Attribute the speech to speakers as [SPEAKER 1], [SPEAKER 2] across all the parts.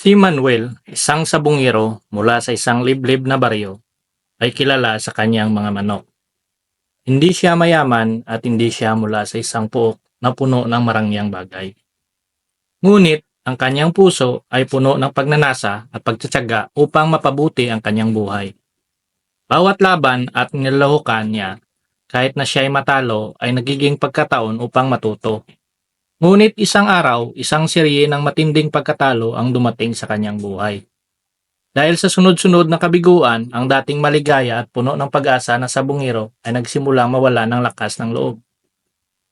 [SPEAKER 1] Si Manuel, isang sabungero mula sa isang liblib na baryo, ay kilala sa kanyang mga manok. Hindi siya mayaman at hindi siya mula sa isang puok na puno ng marangyang bagay. Ngunit ang kanyang puso ay puno ng pagnanasa at pagtsatsaga upang mapabuti ang kanyang buhay. Bawat laban at nilahukan niya, kahit na siya ay matalo, ay nagiging pagkataon upang matuto. Ngunit isang araw, isang serye ng matinding pagkatalo ang dumating sa kanyang buhay. Dahil sa sunod-sunod na kabiguan, ang dating maligaya at puno ng pag-asa na sabungero ay nagsimulang mawala ng lakas ng loob.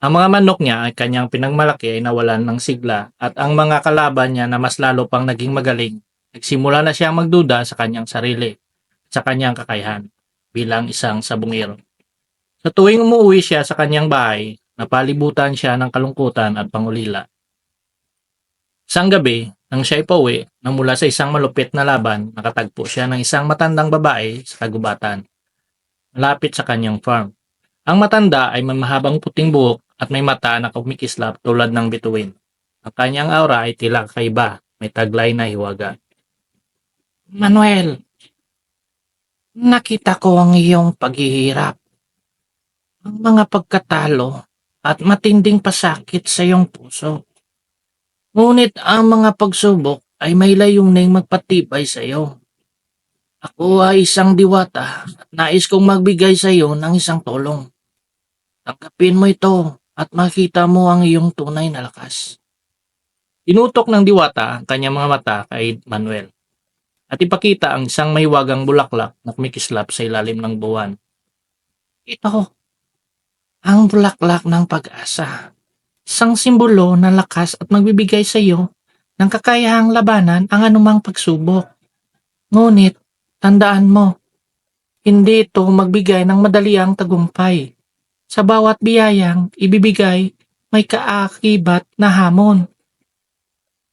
[SPEAKER 1] Ang mga manok niya ay kanyang pinagmalaki ay nawalan ng sigla at ang mga kalaban niya na mas lalo pang naging magaling, nagsimula na siyang magduda sa kanyang sarili at sa kanyang kakayahan bilang isang sabungero. Sa tuwing umuwi siya sa kanyang bahay, napalibutan siya ng kalungkutan at pangulila. Isang gabi, nang siya pauwi nang mula sa isang malupit na laban, nakatagpo siya ng isang matandang babae sa kagubatan, malapit sa kanyang farm. Ang matanda ay may mahabang puting buhok at may mata na kumikislap tulad ng bituin. Ang kanyang aura ay tila kakaiba, may taglay na hiwaga. Manuel, nakita ko ang iyong paghihirap. Ang mga pagkatalo at matinding pasakit sa iyong puso. Ngunit ang mga pagsubok ay may layuning magpatibay sa iyo. Ako ay isang diwata at nais kong magbigay sa iyo ng isang tulong. Tanggapin mo ito at makita mo ang iyong tunay na lakas. Inutok ng diwata ang kanyang mga mata kay Manuel at ipakita ang isang mahiwagang bulaklak na kumikislap sa ilalim ng buwan. Ito, ang bulaklak ng pag-asa. Isang simbolo ng lakas at magbibigay sa iyo ng kakayahang labanan ang anumang pagsubok. Ngunit, tandaan mo, hindi ito magbigay ng madaliang tagumpay. Sa bawat biyayang ibibigay, may kaakibat na hamon.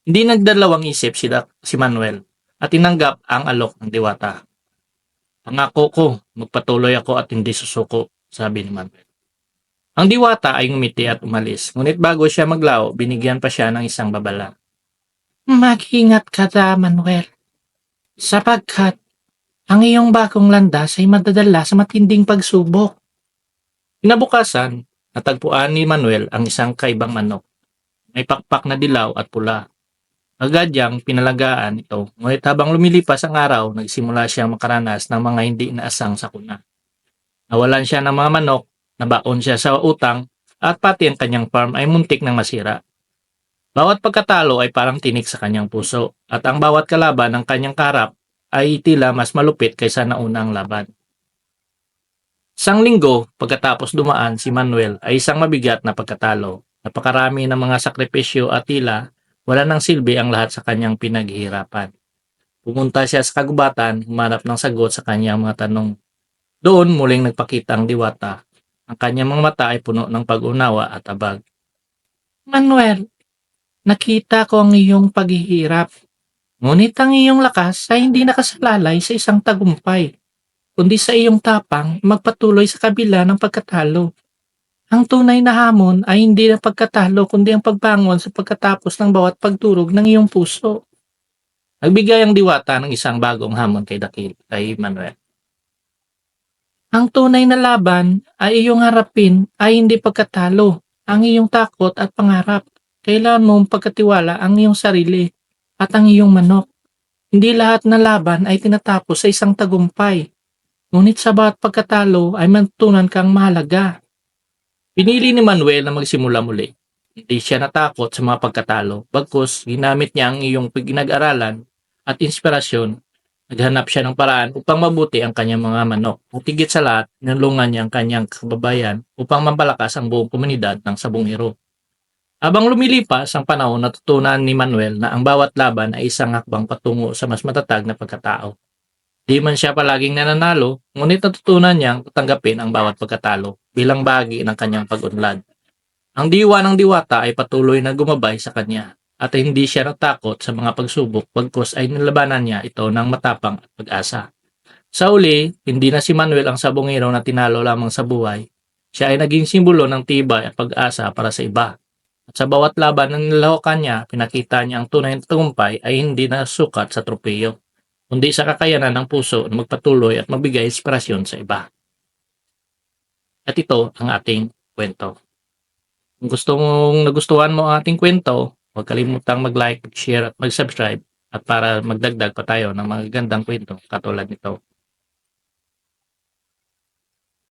[SPEAKER 1] Hindi nagdalawang isip si, Dak- si Manuel at tinanggap ang alok ng diwata. Pangako ko, magpatuloy ako at hindi susuko, sabi ni Manuel. Ang diwata ay ngumiti at umalis, ngunit bago siya maglao, binigyan pa siya ng isang babala. Mag-ingat ka da, Manuel. Sapagkat ang iyong bagong landas ay madadala sa matinding pagsubok. Kinabukasan, natagpuan ni Manuel ang isang kaibang manok. May pakpak na dilaw at pula. Agad niyang pinalagaan ito, ngunit habang lumilipas ang araw, nagsimula siyang makaranas ng mga hindi inaasang sakuna. Nawalan siya ng mga manok, nabaon siya sa utang, at pati ang kanyang farm ay muntik ng masira. Bawat pagkatalo ay parang tinik sa kanyang puso, at ang bawat kalaban ng kanyang karap ay tila mas malupit kaysa naunang laban. Isang linggo pagkatapos dumaan si Manuel ay isang mabigat na pagkatalo. Napakarami ng mga sakripisyo at tila wala nang silbi ang lahat sa kanyang pinaghihirapan. Pumunta siya sa kagubatan, humanap ng sagot sa kanyang mga tanong. Doon muling nagpakita ang diwata. Ang kanyang mga mata ay puno ng pag-unawa at abag. Manuel, nakita ko ang iyong paghihirap. Ngunit ang iyong lakas ay hindi nakasalalay sa isang tagumpay kundi sa iyong tapang magpatuloy sa kabila ng pagkatalo. Ang tunay na hamon ay hindi ang pagkatalo kundi ang pagbangon sa pagkatapos ng bawat pagturog ng iyong puso. Nagbigay ang diwata ng isang bagong hamon kay Dakil, kay Manuel. Ang tunay na laban ay iyong harapin ay hindi pagkatalo, ang iyong takot at pangarap. Kailangan mong pagkatiwala ang iyong sarili at ang iyong manok. Hindi lahat na laban ay tinatapos sa isang tagumpay. Ngunit sa bawat pagkatalo ay matutunan kang mahalaga. Pinili ni Manuel na magsimula muli. Hindi siya natakot sa mga pagkatalo, bagkus ginamit niya ang iyong pinag-aralan at inspirasyon. Naghanap siya ng paraan upang mabuti ang kanyang mga manok. At higit sa lahat, nalungan niya ang kanyang kababayan upang mampalakas ang buong komunidad ng sabungero. Habang lumilipas ang panahon, natutunan ni Manuel na ang bawat laban ay isang hakbang patungo sa mas matatag na pagkatao. Di man siya palaging nananalo, ngunit natutunan niyang tanggapin ang bawat pagkatalo bilang bahagi ng kanyang pag-unlad. Ang diwa ng diwata ay patuloy na gumabay sa kanya at hindi siya natakot sa mga pagsubok bagkus ay nilabanan niya ito ng matapang at pag-asa. Sa uli, hindi na si Manuel ang sabongero na tinalo lamang sa buhay. Siya ay naging simbolo ng tibay at pag-asa para sa iba. At sa bawat laban na nilahokan niya, pinakita niya ang tunay na tagumpay ay hindi na sukat sa tropeyo, kundi sa kakayanan ng puso na magpatuloy at magbigay inspirasyon sa iba. At ito ang ating kwento. Kung gusto mong nagustuhan mo ang ating kwento, huwag kalimutang mag-like, mag-share at mag-subscribe at para magdagdag pa tayo ng mga gandang kwento katulad nito.